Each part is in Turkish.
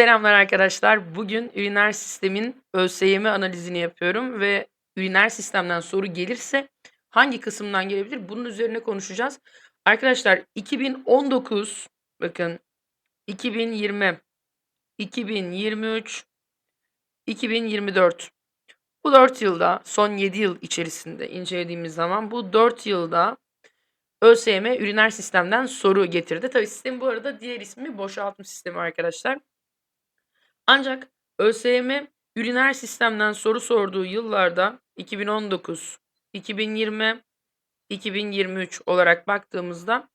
Selamlar arkadaşlar. Bugün üriner sistemin ÖSYM analizini yapıyorum ve üriner sistemden soru gelirse hangi kısımdan gelebilir? Bunun üzerine konuşacağız. Arkadaşlar 2019 bakın 2020 2023 2024 bu 4 yılda son 7 yıl içerisinde incelediğimiz zaman bu 4 yılda ÖSYM üriner sistemden soru getirdi. Tabii sistem bu arada diğer ismi boşaltım sistemi arkadaşlar. Ancak ÖSYM üriner sistemden soru sorduğu yıllarda 2019, 2020, 2023 olarak baktığımızda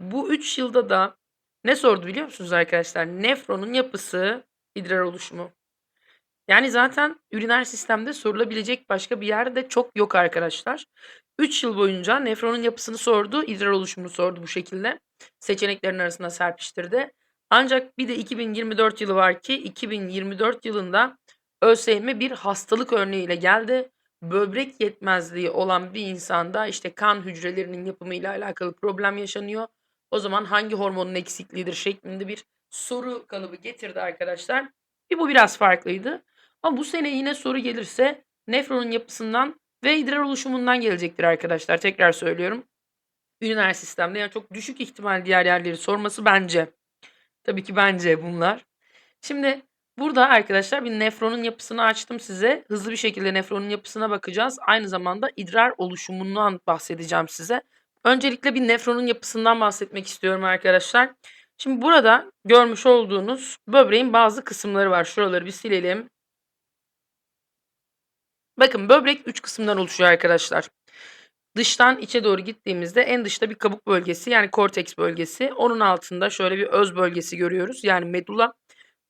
bu 3 yılda da ne sordu biliyor musunuz arkadaşlar? Nefronun yapısı, idrar oluşumu. Yani zaten üriner sistemde sorulabilecek başka bir yer de çok yok arkadaşlar. 3 yıl boyunca nefronun yapısını sordu, idrar oluşumunu sordu bu şekilde. Seçeneklerin arasında serpiştirdi. Ancak bir de 2024 yılı var ki 2024 yılında ÖSYM bir hastalık örneğiyle geldi. Böbrek yetmezliği olan bir insanda işte kan hücrelerinin yapımıyla alakalı problem yaşanıyor. O zaman hangi hormonun eksikliğidir şeklinde bir soru kalıbı getirdi arkadaşlar. Bir bu biraz farklıydı. Ama bu sene yine soru gelirse nefronun yapısından ve idrar oluşumundan gelecektir arkadaşlar. Tekrar söylüyorum. Üriner sistemde yani çok düşük ihtimal diğer yerleri sorması bence. Tabii ki bence bunlar. Şimdi burada arkadaşlar bir nefronun yapısını açtım size. Hızlı bir şekilde nefronun yapısına bakacağız. Aynı zamanda idrar oluşumundan bahsedeceğim size. Öncelikle bir nefronun yapısından bahsetmek istiyorum arkadaşlar. Şimdi burada görmüş olduğunuz böbreğin bazı kısımları var. Şuraları bir silelim. Bakın böbrek 3 kısımdan oluşuyor arkadaşlar. Dıştan içe doğru gittiğimizde en dışta bir kabuk bölgesi yani korteks bölgesi. Onun altında şöyle bir öz bölgesi görüyoruz yani medula.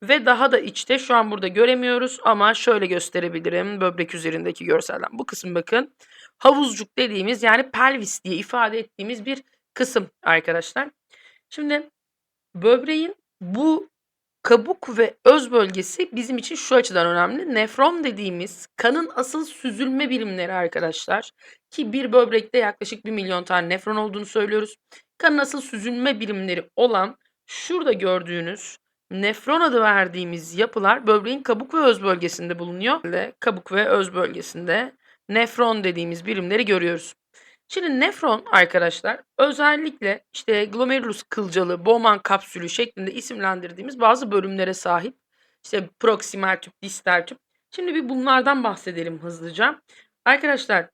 Ve daha da içte şu an burada göremiyoruz ama şöyle gösterebilirim böbrek üzerindeki görselden. Bu kısım bakın havuzcuk dediğimiz yani pelvis diye ifade ettiğimiz bir kısım arkadaşlar. Şimdi böbreğin bu kabuk ve öz bölgesi bizim için şu açıdan önemli. Nefron dediğimiz kanın asıl süzülme birimleri arkadaşlar. Ki bir böbrekte yaklaşık 1 milyon tane nefron olduğunu söylüyoruz. Kanın asıl süzülme birimleri olan şurada gördüğünüz nefron adı verdiğimiz yapılar böbreğin kabuk ve öz bölgesinde bulunuyor. Kabuk ve öz bölgesinde nefron dediğimiz birimleri görüyoruz. Şimdi nefron arkadaşlar özellikle işte glomerulus kılcalı, Bowman kapsülü şeklinde isimlendirdiğimiz bazı bölümlere sahip. İşte proksimal tüp, distal tüp. Şimdi bir bunlardan bahsedelim hızlıca. Arkadaşlar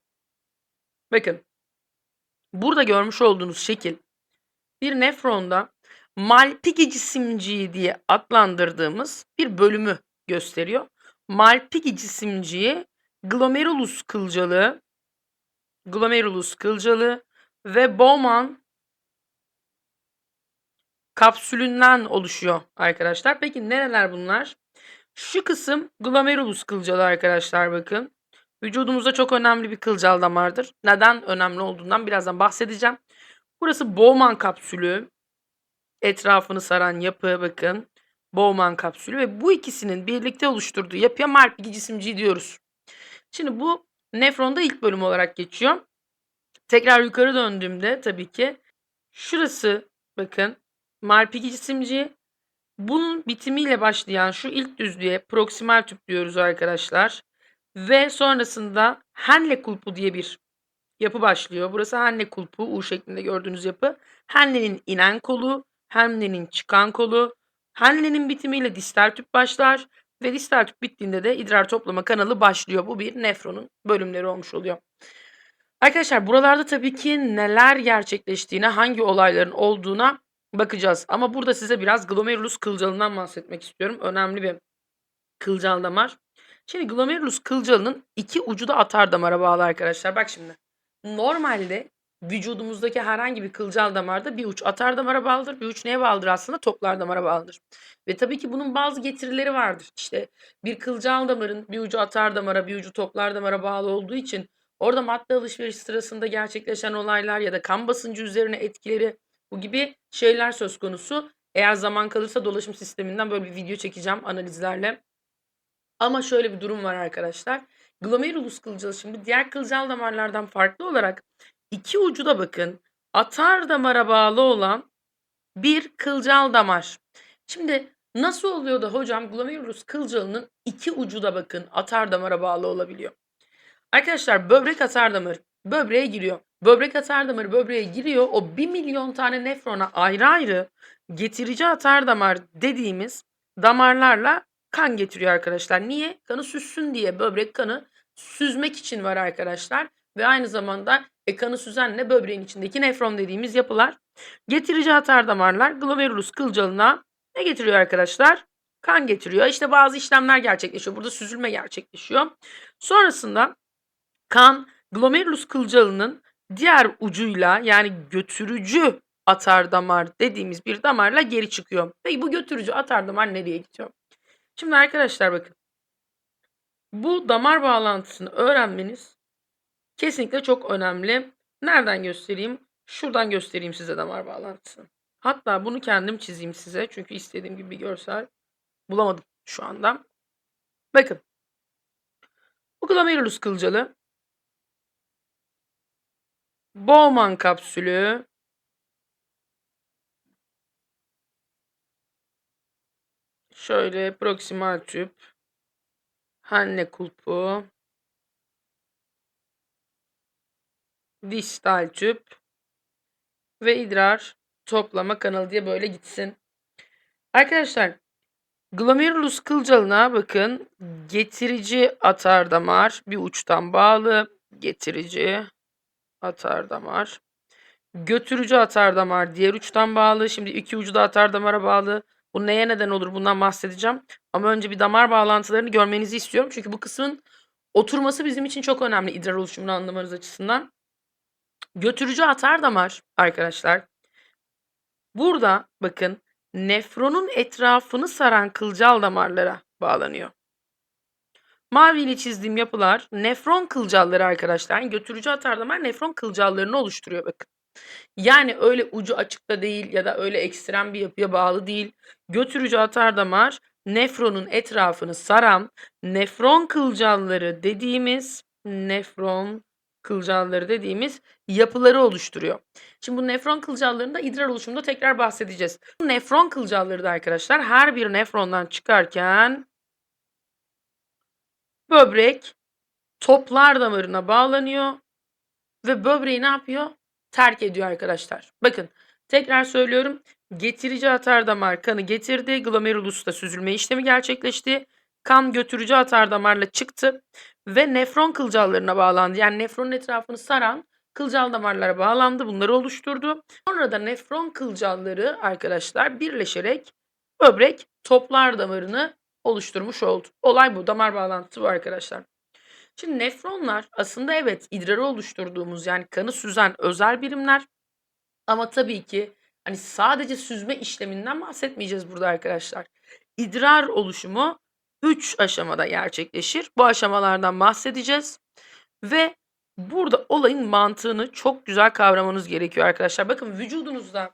bakın burada görmüş olduğunuz şekil bir nefronda Malpighi cisimciği diye adlandırdığımız bir bölümü gösteriyor. Malpighi cisimciği glomerulus kılcalı, glomerulus kılcalı ve Bowman kapsülünden oluşuyor arkadaşlar. Peki nereler bunlar? Şu kısım glomerulus kılcalı arkadaşlar bakın. Vücudumuzda çok önemli bir kılcal damardır. Neden önemli olduğundan birazdan bahsedeceğim. Burası Bowman kapsülü. Etrafını saran yapı bakın. Bowman kapsülü ve bu ikisinin birlikte oluşturduğu yapıya Malpighi cisimciği diyoruz. Şimdi bu nefronda ilk bölüm olarak geçiyor. Tekrar yukarı döndüğümde tabii ki şurası bakın Malpighi cisimciği. Bunun bitimiyle başlayan şu ilk düzlüğe proksimal tüp diyoruz arkadaşlar. Ve sonrasında Henle kulpu diye bir yapı başlıyor. Burası Henle kulpu U şeklinde gördüğünüz yapı. Henle'nin inen kolu, Henle'nin çıkan kolu. Henle'nin bitimiyle distal tüp başlar ve distal tüp bittiğinde de idrar toplama kanalı başlıyor. Bu bir nefronun bölümleri olmuş oluyor. Arkadaşlar buralarda tabii ki neler gerçekleştiğine, hangi olayların olduğuna bakacağız. Ama burada size biraz glomerulus kılcalından bahsetmek istiyorum. Önemli bir kılcal damar. Şimdi glomerulus kılcalının iki ucu da atar damara bağlı arkadaşlar. Bak şimdi. Normalde vücudumuzdaki herhangi bir kılcal damarda bir uç atar damara bağlıdır. Bir uç neye bağlıdır aslında? Toplar damara bağlıdır. Ve tabii ki bunun bazı getirileri vardır. İşte bir kılcal damarın bir ucu atar damara, bir ucu toplar damara bağlı olduğu için orada madde alışveriş sırasında gerçekleşen olaylar ya da kan basıncı üzerine etkileri bu gibi şeyler söz konusu. Eğer zaman kalırsa dolaşım sisteminden böyle bir video çekeceğim analizlerle. Ama şöyle bir durum var arkadaşlar. Glomerulus kılcalı şimdi diğer kılcal damarlardan farklı olarak iki ucu da bakın atar damara bağlı olan bir kılcal damar. Şimdi Nasıl oluyor da hocam glomerulus kılcalının iki ucu da bakın atardamara bağlı olabiliyor? Arkadaşlar böbrek atardamarı böbreğe giriyor. Böbrek atardamarı böbreğe giriyor. O 1 milyon tane nefrona ayrı ayrı getirici atardamar dediğimiz damarlarla kan getiriyor arkadaşlar. Niye? Kanı süzsün diye. Böbrek kanı süzmek için var arkadaşlar. Ve aynı zamanda e, kanı süzenle böbreğin içindeki nefron dediğimiz yapılar. Getirici atardamarlar glomerulus kılcalına ne getiriyor arkadaşlar? Kan getiriyor. İşte bazı işlemler gerçekleşiyor. Burada süzülme gerçekleşiyor. Sonrasında kan glomerulus kılcalının diğer ucuyla yani götürücü atardamar dediğimiz bir damarla geri çıkıyor. Peki bu götürücü atardamar nereye gidiyor? Şimdi arkadaşlar bakın. Bu damar bağlantısını öğrenmeniz kesinlikle çok önemli. Nereden göstereyim? Şuradan göstereyim size damar bağlantısını. Hatta bunu kendim çizeyim size. Çünkü istediğim gibi bir görsel bulamadım şu anda. Bakın. Bu glomerulus kılcalı Bowman kapsülü şöyle proksimal tüp Hanne kulpu distal tüp ve idrar toplama kanalı diye böyle gitsin. Arkadaşlar glomerulus kılcalına bakın getirici atardamar bir uçtan bağlı getirici atardamar. Götürücü atardamar diğer uçtan bağlı. Şimdi iki ucu da atardamara bağlı. Bu neye neden olur bundan bahsedeceğim. Ama önce bir damar bağlantılarını görmenizi istiyorum. Çünkü bu kısmın oturması bizim için çok önemli idrar oluşumunu anlamanız açısından. Götürücü atardamar arkadaşlar. Burada bakın nefronun etrafını saran kılcal damarlara bağlanıyor. Mavi ile çizdiğim yapılar nefron kılcalları arkadaşlar. Yani götürücü atardamar nefron kılcallarını oluşturuyor bakın. Yani öyle ucu açıkta değil ya da öyle ekstrem bir yapıya bağlı değil. Götürücü atardamar nefronun etrafını saran nefron kılcalları dediğimiz nefron kılcalları dediğimiz yapıları oluşturuyor. Şimdi bu nefron kılcallarında idrar oluşumunda tekrar bahsedeceğiz. Bu nefron kılcalları da arkadaşlar her bir nefrondan çıkarken böbrek toplar damarına bağlanıyor ve böbreği ne yapıyor? Terk ediyor arkadaşlar. Bakın tekrar söylüyorum. Getirici atardamar kanı getirdi. Glomerulusta süzülme işlemi gerçekleşti. Kan götürücü atardamarla çıktı ve nefron kılcallarına bağlandı. Yani nefronun etrafını saran kılcal damarlara bağlandı. Bunları oluşturdu. Sonra da nefron kılcalları arkadaşlar birleşerek böbrek toplar damarını oluşturmuş oldu. Olay bu. Damar bağlantısı bu arkadaşlar. Şimdi nefronlar aslında evet idrarı oluşturduğumuz yani kanı süzen özel birimler. Ama tabii ki hani sadece süzme işleminden bahsetmeyeceğiz burada arkadaşlar. İdrar oluşumu 3 aşamada gerçekleşir. Bu aşamalardan bahsedeceğiz. Ve burada olayın mantığını çok güzel kavramanız gerekiyor arkadaşlar. Bakın vücudunuzda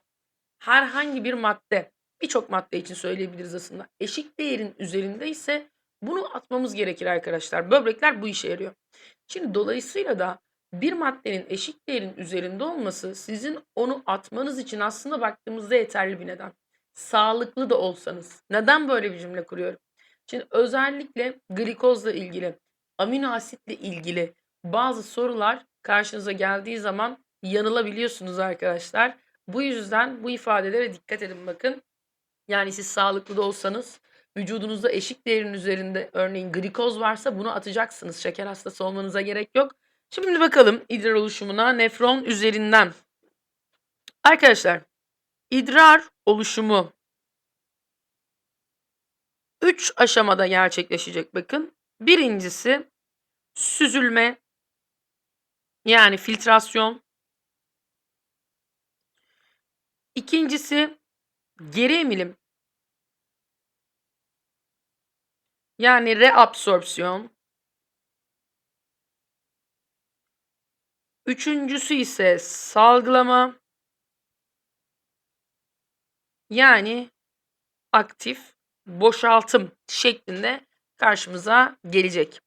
herhangi bir madde, birçok madde için söyleyebiliriz aslında. Eşik değerin üzerinde ise bunu atmamız gerekir arkadaşlar. Böbrekler bu işe yarıyor. Şimdi dolayısıyla da bir maddenin eşik değerin üzerinde olması sizin onu atmanız için aslında baktığımızda yeterli bir neden. Sağlıklı da olsanız. Neden böyle bir cümle kuruyorum? Şimdi özellikle glikozla ilgili, amino asitle ilgili bazı sorular karşınıza geldiği zaman yanılabiliyorsunuz arkadaşlar. Bu yüzden bu ifadelere dikkat edin bakın. Yani siz sağlıklı da olsanız vücudunuzda eşik değerin üzerinde örneğin glikoz varsa bunu atacaksınız. Şeker hastası olmanıza gerek yok. Şimdi bakalım idrar oluşumuna nefron üzerinden. Arkadaşlar idrar oluşumu 3 aşamada gerçekleşecek bakın. Birincisi süzülme yani filtrasyon. İkincisi geri emilim. Yani reabsorpsiyon. Üçüncüsü ise salgılama. Yani aktif boşaltım şeklinde karşımıza gelecek.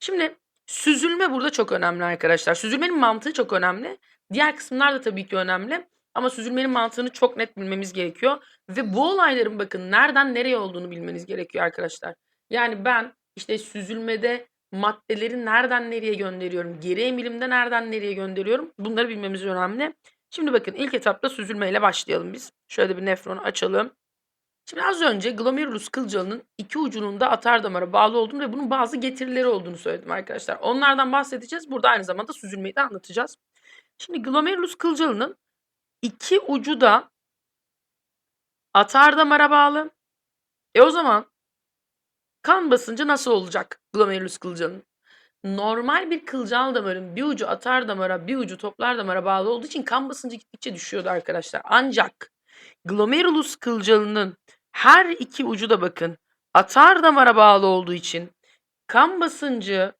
Şimdi süzülme burada çok önemli arkadaşlar. Süzülmenin mantığı çok önemli. Diğer kısımlar da tabii ki önemli. Ama süzülmenin mantığını çok net bilmemiz gerekiyor ve bu olayların bakın nereden nereye olduğunu bilmeniz gerekiyor arkadaşlar. Yani ben işte süzülmede maddeleri nereden nereye gönderiyorum, geri emilimde nereden nereye gönderiyorum bunları bilmemiz önemli. Şimdi bakın ilk etapta süzülmeyle başlayalım biz. Şöyle bir nefronu açalım. Şimdi az önce glomerulus kılcalının iki ucunun da atar damara bağlı olduğunu ve bunun bazı getirileri olduğunu söyledim arkadaşlar. Onlardan bahsedeceğiz. Burada aynı zamanda süzülmeyi de anlatacağız. Şimdi glomerulus kılcalının iki ucu da atar damara bağlı. E o zaman kan basıncı nasıl olacak glomerulus kılcalının? Normal bir kılcal damarın bir ucu atar damara, bir ucu toplar damara bağlı olduğu için kan basıncı gittikçe düşüyordu arkadaşlar. Ancak glomerulus kılcalının her iki ucu da bakın atar damara bağlı olduğu için kan basıncı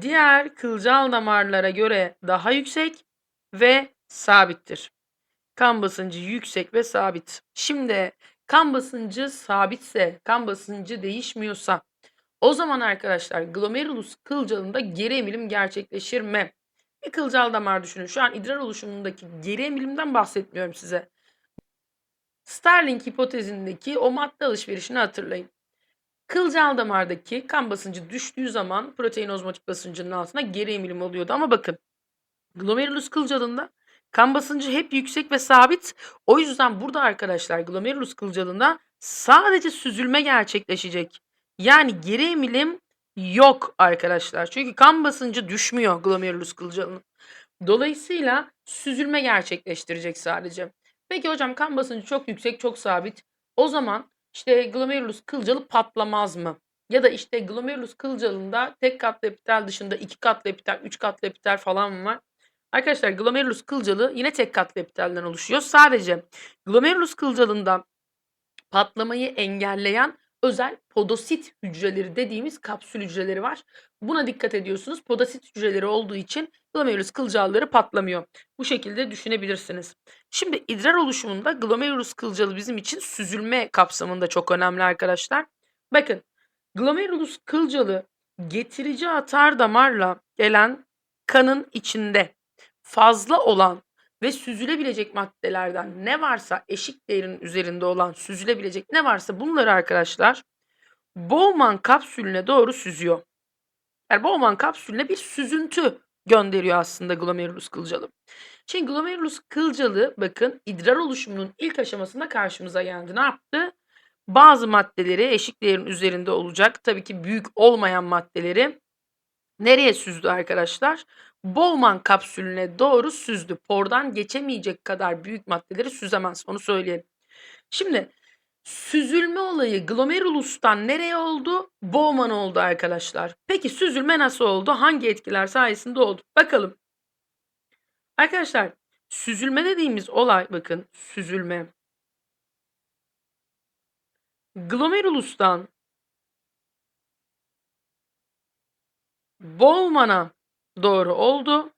diğer kılcal damarlara göre daha yüksek ve sabittir. Kan basıncı yüksek ve sabit. Şimdi kan basıncı sabitse, kan basıncı değişmiyorsa o zaman arkadaşlar glomerulus kılcalında geri emilim gerçekleşir mi? Bir kılcal damar düşünün. Şu an idrar oluşumundaki geri emilimden bahsetmiyorum size. Starling hipotezindeki o madde alışverişini hatırlayın. Kılcal damardaki kan basıncı düştüğü zaman protein ozmotik basıncının altına geri emilim oluyordu. Ama bakın glomerulus kılcalında kan basıncı hep yüksek ve sabit. O yüzden burada arkadaşlar glomerulus kılcalında sadece süzülme gerçekleşecek. Yani geri emilim yok arkadaşlar. Çünkü kan basıncı düşmüyor glomerulus kılcalının. Dolayısıyla süzülme gerçekleştirecek sadece. Peki hocam kan basıncı çok yüksek, çok sabit. O zaman işte glomerulus kılcalı patlamaz mı? Ya da işte glomerulus kılcalında tek katlı epitel dışında iki katlı epitel, üç katlı epitel falan mı var? Arkadaşlar glomerulus kılcalı yine tek katlı epitelden oluşuyor. Sadece glomerulus kılcalında patlamayı engelleyen özel podosit hücreleri dediğimiz kapsül hücreleri var. Buna dikkat ediyorsunuz. Podosit hücreleri olduğu için glomerulus kılcalları patlamıyor. Bu şekilde düşünebilirsiniz. Şimdi idrar oluşumunda glomerulus kılcalı bizim için süzülme kapsamında çok önemli arkadaşlar. Bakın glomerulus kılcalı getirici atar damarla gelen kanın içinde fazla olan ve süzülebilecek maddelerden ne varsa eşik değerinin üzerinde olan süzülebilecek ne varsa bunları arkadaşlar Bowman kapsülüne doğru süzüyor. Yani Bowman kapsülüne bir süzüntü gönderiyor aslında glomerulus kılcalı. Şimdi glomerulus kılcalı bakın idrar oluşumunun ilk aşamasında karşımıza geldi. Ne yaptı? Bazı maddeleri eşik değerin üzerinde olacak. Tabii ki büyük olmayan maddeleri nereye süzdü arkadaşlar? Bowman kapsülüne doğru süzdü. Pordan geçemeyecek kadar büyük maddeleri süzemez. Onu söyleyelim. Şimdi süzülme olayı glomerulustan nereye oldu? Bowman oldu arkadaşlar. Peki süzülme nasıl oldu? Hangi etkiler sayesinde oldu? Bakalım. Arkadaşlar süzülme dediğimiz olay bakın süzülme. Glomerulustan Bowman'a doğru oldu.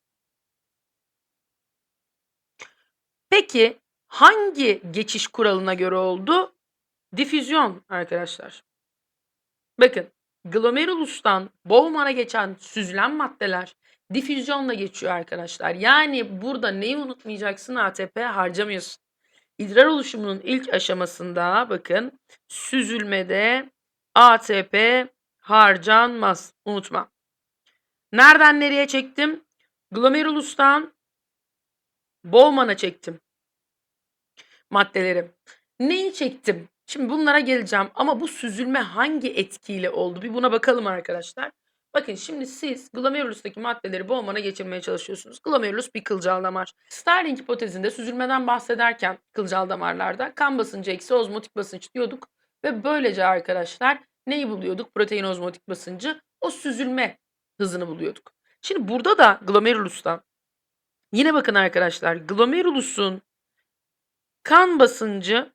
Peki hangi geçiş kuralına göre oldu? Difüzyon arkadaşlar. Bakın glomerulustan Bowman'a geçen süzülen maddeler difüzyonla geçiyor arkadaşlar. Yani burada neyi unutmayacaksın? ATP harcamıyorsun. İdrar oluşumunun ilk aşamasında bakın süzülmede ATP harcanmaz. Unutma. Nereden nereye çektim? Glomerulustan Bowman'a çektim maddeleri. Neyi çektim? Şimdi bunlara geleceğim ama bu süzülme hangi etkiyle oldu? Bir buna bakalım arkadaşlar. Bakın şimdi siz glomerulustaki maddeleri Bowman'a geçirmeye çalışıyorsunuz. Glomerulus bir kılcal damar. Starling hipotezinde süzülmeden bahsederken kılcal damarlarda kan basıncı eksi ozmotik basınç diyorduk. Ve böylece arkadaşlar neyi buluyorduk? Protein ozmotik basıncı o süzülme hızını buluyorduk. Şimdi burada da glomerulustan yine bakın arkadaşlar glomerulusun kan basıncı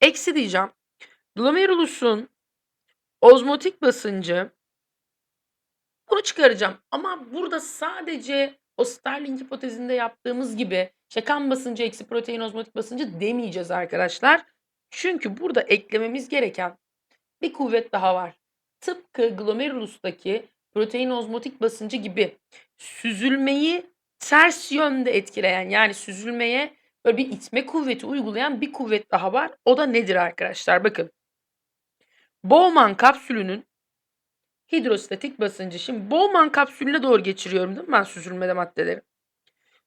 eksi diyeceğim. Glomerulusun ozmotik basıncı bunu çıkaracağım. Ama burada sadece o Starling hipotezinde yaptığımız gibi işte kan basıncı eksi protein ozmotik basıncı demeyeceğiz arkadaşlar. Çünkü burada eklememiz gereken bir kuvvet daha var. Tıpkı glomerulustaki protein ozmotik basıncı gibi süzülmeyi ters yönde etkileyen yani süzülmeye böyle bir itme kuvveti uygulayan bir kuvvet daha var. O da nedir arkadaşlar? Bakın. Bowman kapsülünün hidrostatik basıncı. Şimdi Bowman kapsülüne doğru geçiriyorum değil mi ben süzülmede maddeleri?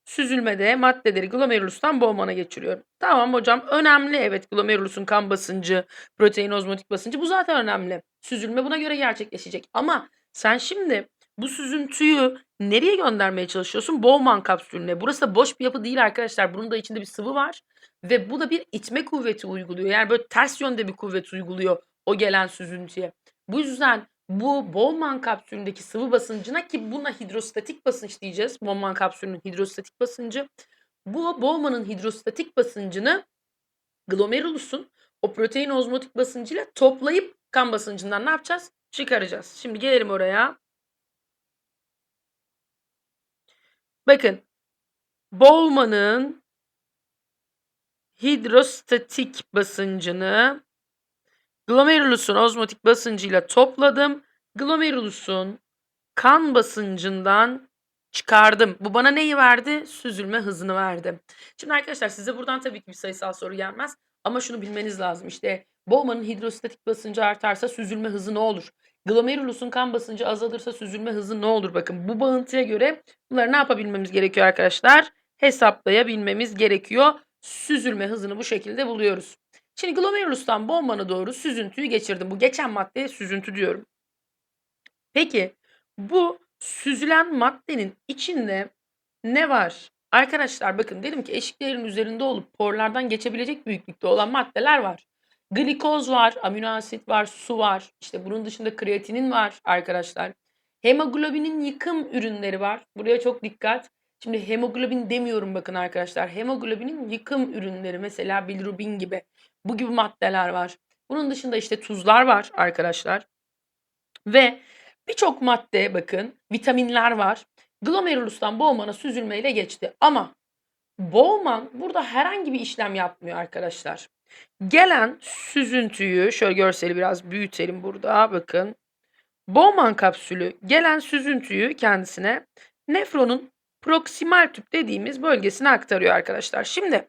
Süzülmede maddeleri glomerulustan Bowman'a geçiriyorum. Tamam hocam önemli evet glomerulusun kan basıncı, protein ozmotik basıncı bu zaten önemli. Süzülme buna göre gerçekleşecek. Ama sen şimdi bu süzüntüyü nereye göndermeye çalışıyorsun? Bowman kapsülüne. Burası da boş bir yapı değil arkadaşlar. Bunun da içinde bir sıvı var. Ve bu da bir itme kuvveti uyguluyor. Yani böyle ters yönde bir kuvvet uyguluyor o gelen süzüntüye. Bu yüzden bu Bowman kapsülündeki sıvı basıncına ki buna hidrostatik basınç diyeceğiz. Bowman kapsülünün hidrostatik basıncı. Bu Bowman'ın hidrostatik basıncını glomerulusun o protein ozmotik basıncıyla toplayıp kan basıncından ne yapacağız? Çıkaracağız. Şimdi gelelim oraya. Bakın Bowman'ın hidrostatik basıncını glomerulusun ozmotik basıncıyla topladım. Glomerulusun kan basıncından çıkardım. Bu bana neyi verdi? Süzülme hızını verdi. Şimdi arkadaşlar size buradan tabii ki bir sayısal soru gelmez. Ama şunu bilmeniz lazım. İşte Bowman'ın hidrostatik basıncı artarsa süzülme hızı ne olur? Glomerulusun kan basıncı azalırsa süzülme hızı ne olur? Bakın bu bağıntıya göre bunları ne yapabilmemiz gerekiyor arkadaşlar? Hesaplayabilmemiz gerekiyor. Süzülme hızını bu şekilde buluyoruz. Şimdi glomerulustan Bowman'a doğru süzüntüyü geçirdim. Bu geçen maddeye süzüntü diyorum. Peki bu süzülen maddenin içinde ne var? Arkadaşlar bakın dedim ki eşiklerin üzerinde olup porlardan geçebilecek büyüklükte olan maddeler var. Glikoz var, amino asit var, su var. İşte bunun dışında kreatinin var arkadaşlar. Hemoglobinin yıkım ürünleri var. Buraya çok dikkat. Şimdi hemoglobin demiyorum bakın arkadaşlar. Hemoglobinin yıkım ürünleri mesela bilirubin gibi. Bu gibi maddeler var. Bunun dışında işte tuzlar var arkadaşlar. Ve birçok madde bakın vitaminler var. Glomerulustan Bowman'a süzülmeyle geçti. Ama Bowman burada herhangi bir işlem yapmıyor arkadaşlar. Gelen süzüntüyü şöyle görseli biraz büyütelim burada bakın. Bowman kapsülü gelen süzüntüyü kendisine nefronun proksimal tüp dediğimiz bölgesine aktarıyor arkadaşlar. Şimdi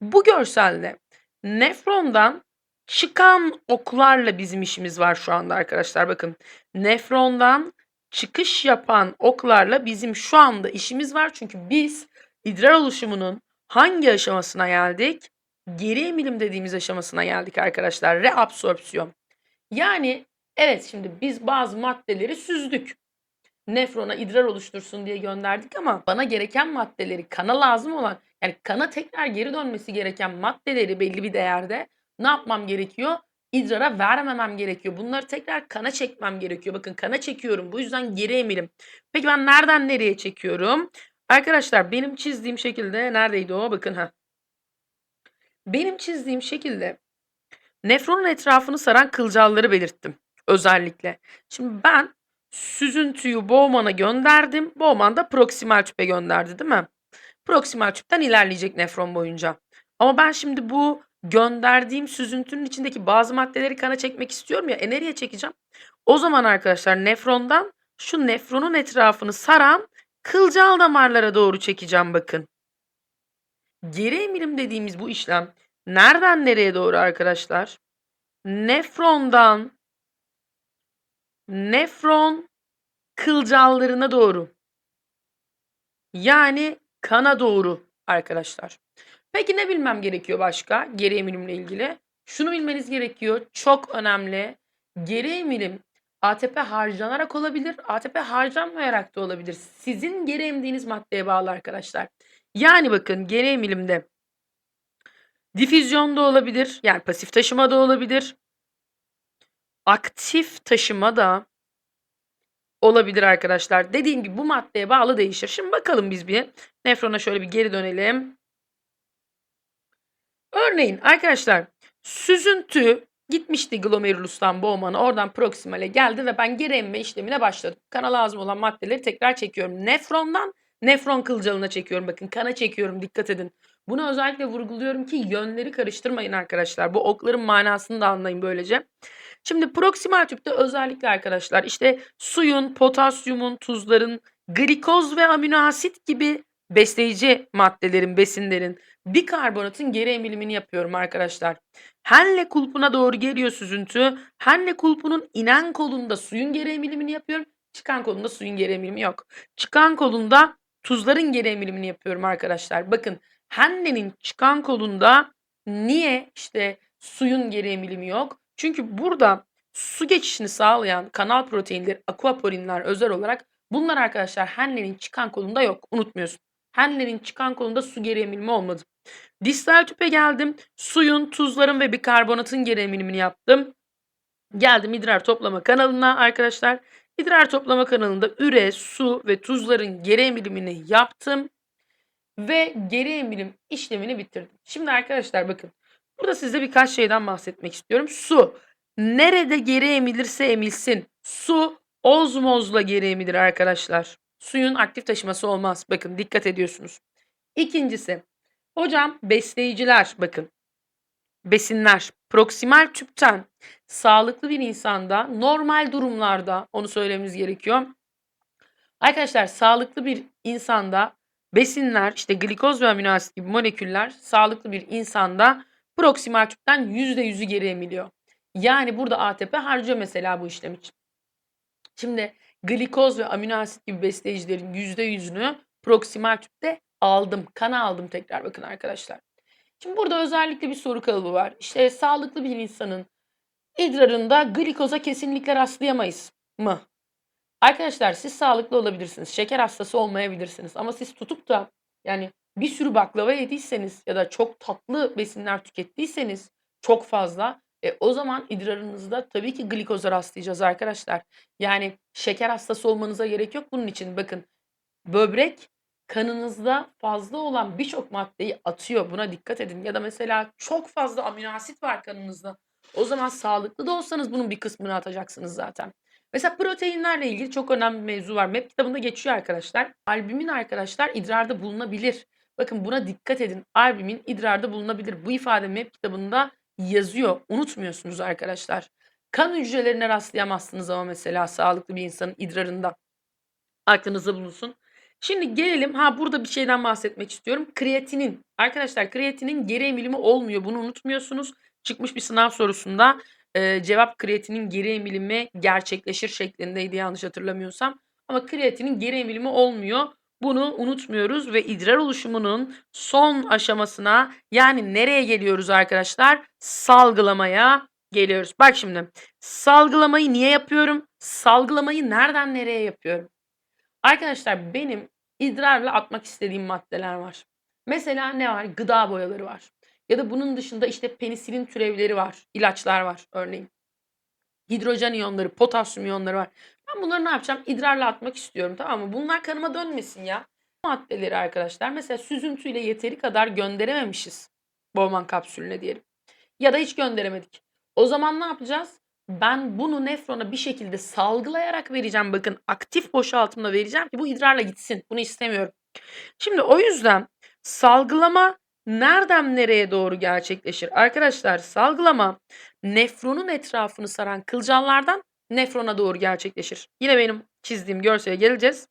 bu görselde nefrondan çıkan oklarla bizim işimiz var şu anda arkadaşlar. Bakın nefrondan çıkış yapan oklarla bizim şu anda işimiz var. Çünkü biz idrar oluşumunun hangi aşamasına geldik? Geri emilim dediğimiz aşamasına geldik arkadaşlar. Reabsorpsiyon. Yani evet şimdi biz bazı maddeleri süzdük. Nefrona idrar oluştursun diye gönderdik ama bana gereken maddeleri kana lazım olan yani kana tekrar geri dönmesi gereken maddeleri belli bir değerde ne yapmam gerekiyor? İdrara vermemem gerekiyor. Bunları tekrar kana çekmem gerekiyor. Bakın kana çekiyorum. Bu yüzden geri emilim. Peki ben nereden nereye çekiyorum? Arkadaşlar benim çizdiğim şekilde neredeydi o? Bakın ha. Benim çizdiğim şekilde nefronun etrafını saran kılcalları belirttim özellikle. Şimdi ben süzüntüyü Bowman'a gönderdim. Bowman da proksimal tüpe gönderdi değil mi? Proksimal tüpten ilerleyecek nefron boyunca. Ama ben şimdi bu gönderdiğim süzüntünün içindeki bazı maddeleri kana çekmek istiyorum ya. E nereye çekeceğim? O zaman arkadaşlar nefrondan şu nefronun etrafını saran kılcal damarlara doğru çekeceğim bakın. Geri emilim dediğimiz bu işlem nereden nereye doğru arkadaşlar? Nefrondan nefron kılcallarına doğru. Yani kana doğru arkadaşlar. Peki ne bilmem gerekiyor başka geri emilimle ilgili? Şunu bilmeniz gerekiyor. Çok önemli. Geri emilim ATP harcanarak olabilir, ATP harcanmayarak da olabilir. Sizin geri emdiğiniz maddeye bağlı arkadaşlar. Yani bakın geri emilimde difüzyon da olabilir. Yani pasif taşıma da olabilir. Aktif taşıma da olabilir arkadaşlar. Dediğim gibi bu maddeye bağlı değişir. Şimdi bakalım biz bir nefrona şöyle bir geri dönelim. Örneğin arkadaşlar süzüntü gitmişti glomerulustan Bowman'a oradan proksimale geldi ve ben geri emme işlemine başladım. Kana lazım olan maddeleri tekrar çekiyorum. Nefrondan nefron kılcalına çekiyorum. Bakın kana çekiyorum dikkat edin. Bunu özellikle vurguluyorum ki yönleri karıştırmayın arkadaşlar. Bu okların manasını da anlayın böylece. Şimdi proksimal tüpte özellikle arkadaşlar işte suyun, potasyumun, tuzların, glikoz ve amino asit gibi besleyici maddelerin, besinlerin, bikarbonatın geri emilimini yapıyorum arkadaşlar. Henle kulpuna doğru geliyor süzüntü. Henle kulpunun inen kolunda suyun geri emilimini yapıyorum. Çıkan kolunda suyun geri emilimi yok. Çıkan kolunda tuzların geri emilimini yapıyorum arkadaşlar. Bakın Henle'nin çıkan kolunda niye işte suyun geri emilimi yok? Çünkü burada su geçişini sağlayan kanal proteinleri, aquaporinler özel olarak bunlar arkadaşlar Henle'nin çıkan kolunda yok. Unutmuyorsun. Henle'nin çıkan kolunda su geri emilimi olmadı. Distal tüpe geldim. Suyun, tuzların ve bikarbonatın geri emilimini yaptım. Geldim idrar toplama kanalına arkadaşlar. İdrar toplama kanalında üre, su ve tuzların geri emilimini yaptım. Ve geri emilim işlemini bitirdim. Şimdi arkadaşlar bakın. Burada size birkaç şeyden bahsetmek istiyorum. Su. Nerede geri emilirse emilsin. Su ozmozla geri emilir arkadaşlar. Suyun aktif taşıması olmaz. Bakın dikkat ediyorsunuz. İkincisi. Hocam besleyiciler bakın. Besinler proksimal tüpten sağlıklı bir insanda normal durumlarda onu söylememiz gerekiyor. Arkadaşlar sağlıklı bir insanda besinler işte glikoz ve amino asit gibi moleküller sağlıklı bir insanda proksimal tüpten %100'ü geri emiliyor. Yani burada ATP harcıyor mesela bu işlem için. Şimdi glikoz ve amino asit gibi besleyicilerin %100'ünü proksimal tüpte aldım. Kana aldım tekrar bakın arkadaşlar. Şimdi burada özellikle bir soru kalıbı var. İşte sağlıklı bir insanın idrarında glikoza kesinlikle rastlayamayız mı? Arkadaşlar siz sağlıklı olabilirsiniz. Şeker hastası olmayabilirsiniz. Ama siz tutup da yani bir sürü baklava yediyseniz ya da çok tatlı besinler tükettiyseniz çok fazla e, o zaman idrarınızda tabii ki glikoza rastlayacağız arkadaşlar. Yani şeker hastası olmanıza gerek yok bunun için. Bakın böbrek kanınızda fazla olan birçok maddeyi atıyor. Buna dikkat edin. Ya da mesela çok fazla amino asit var kanınızda. O zaman sağlıklı da olsanız bunun bir kısmını atacaksınız zaten. Mesela proteinlerle ilgili çok önemli bir mevzu var. MEP kitabında geçiyor arkadaşlar. Albümin arkadaşlar idrarda bulunabilir. Bakın buna dikkat edin. Albümin idrarda bulunabilir. Bu ifade MEP kitabında yazıyor. Unutmuyorsunuz arkadaşlar. Kan hücrelerine rastlayamazsınız ama mesela sağlıklı bir insanın idrarında. Aklınızda bulunsun. Şimdi gelelim ha burada bir şeyden bahsetmek istiyorum. Kreatinin. Arkadaşlar kreatinin geri emilimi olmuyor. Bunu unutmuyorsunuz. Çıkmış bir sınav sorusunda e, cevap kreatinin geri emilimi gerçekleşir şeklindeydi yanlış hatırlamıyorsam. Ama kreatinin geri emilimi olmuyor. Bunu unutmuyoruz ve idrar oluşumunun son aşamasına yani nereye geliyoruz arkadaşlar? Salgılamaya geliyoruz. Bak şimdi salgılamayı niye yapıyorum? Salgılamayı nereden nereye yapıyorum? Arkadaşlar benim idrarla atmak istediğim maddeler var. Mesela ne var? Gıda boyaları var. Ya da bunun dışında işte penisilin türevleri var. ilaçlar var örneğin. Hidrojen iyonları, potasyum iyonları var. Ben bunları ne yapacağım? İdrarla atmak istiyorum tamam mı? Bunlar kanıma dönmesin ya. Bu maddeleri arkadaşlar mesela süzüntüyle yeteri kadar gönderememişiz. Bowman kapsülüne diyelim. Ya da hiç gönderemedik. O zaman ne yapacağız? Ben bunu nefrona bir şekilde salgılayarak vereceğim. Bakın aktif boşaltımla vereceğim ki bu idrarla gitsin. Bunu istemiyorum. Şimdi o yüzden salgılama nereden nereye doğru gerçekleşir? Arkadaşlar salgılama nefronun etrafını saran kılcallardan nefrona doğru gerçekleşir. Yine benim çizdiğim görsele geleceğiz.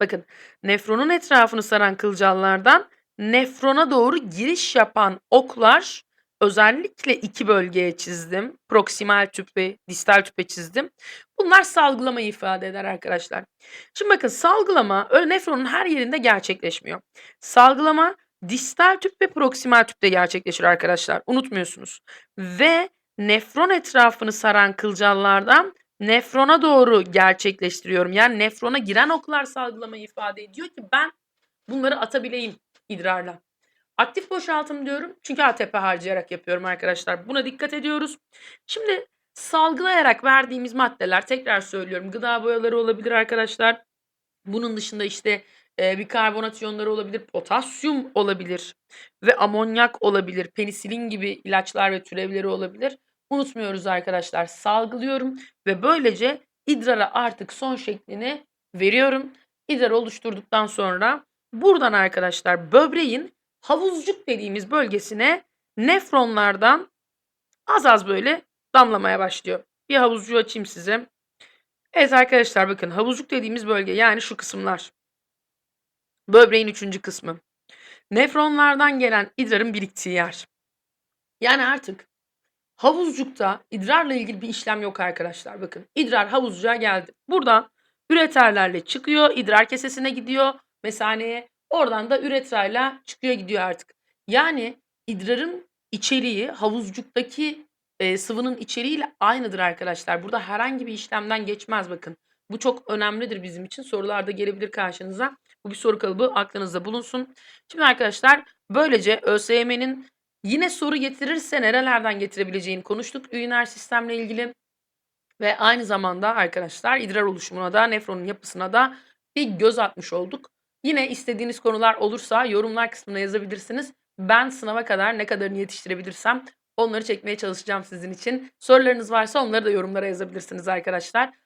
Bakın nefronun etrafını saran kılcallardan nefrona doğru giriş yapan oklar özellikle iki bölgeye çizdim. Proksimal tüp ve distal tüpe çizdim. Bunlar salgılamayı ifade eder arkadaşlar. Şimdi bakın salgılama nefronun her yerinde gerçekleşmiyor. Salgılama distal tüp ve proksimal tüpte gerçekleşir arkadaşlar. Unutmuyorsunuz. Ve nefron etrafını saran kılcallardan nefrona doğru gerçekleştiriyorum. Yani nefrona giren oklar salgılamayı ifade ediyor ki ben bunları atabileyim idrarla. Aktif boşaltım diyorum çünkü ATP harcayarak yapıyorum arkadaşlar. Buna dikkat ediyoruz. Şimdi salgılayarak verdiğimiz maddeler tekrar söylüyorum. Gıda boyaları olabilir arkadaşlar. Bunun dışında işte e, bikarbonat iyonları olabilir, potasyum olabilir ve amonyak olabilir. Penisilin gibi ilaçlar ve türevleri olabilir. Unutmuyoruz arkadaşlar. Salgılıyorum ve böylece idrara artık son şeklini veriyorum. İdrar oluşturduktan sonra buradan arkadaşlar böbreğin havuzcuk dediğimiz bölgesine nefronlardan az az böyle damlamaya başlıyor. Bir havuzcuğu açayım size. Evet arkadaşlar bakın havuzcuk dediğimiz bölge yani şu kısımlar. Böbreğin 3. kısmı. Nefronlardan gelen idrarın biriktiği yer. Yani artık havuzcukta idrarla ilgili bir işlem yok arkadaşlar. Bakın idrar havuzcuğa geldi. Buradan üreterlerle çıkıyor, idrar kesesine gidiyor, mesaneye. Oradan da üretrayla çıkıyor gidiyor artık. Yani idrarın içeriği havuzcuktaki e, sıvının içeriğiyle aynıdır arkadaşlar. Burada herhangi bir işlemden geçmez bakın. Bu çok önemlidir bizim için. Sorularda gelebilir karşınıza. Bu bir soru kalıbı aklınızda bulunsun. Şimdi arkadaşlar böylece ÖSYM'nin yine soru getirirse nerelerden getirebileceğini konuştuk. Üriner sistemle ilgili ve aynı zamanda arkadaşlar idrar oluşumuna da nefronun yapısına da bir göz atmış olduk. Yine istediğiniz konular olursa yorumlar kısmına yazabilirsiniz. Ben sınava kadar ne kadarını yetiştirebilirsem onları çekmeye çalışacağım sizin için. Sorularınız varsa onları da yorumlara yazabilirsiniz arkadaşlar.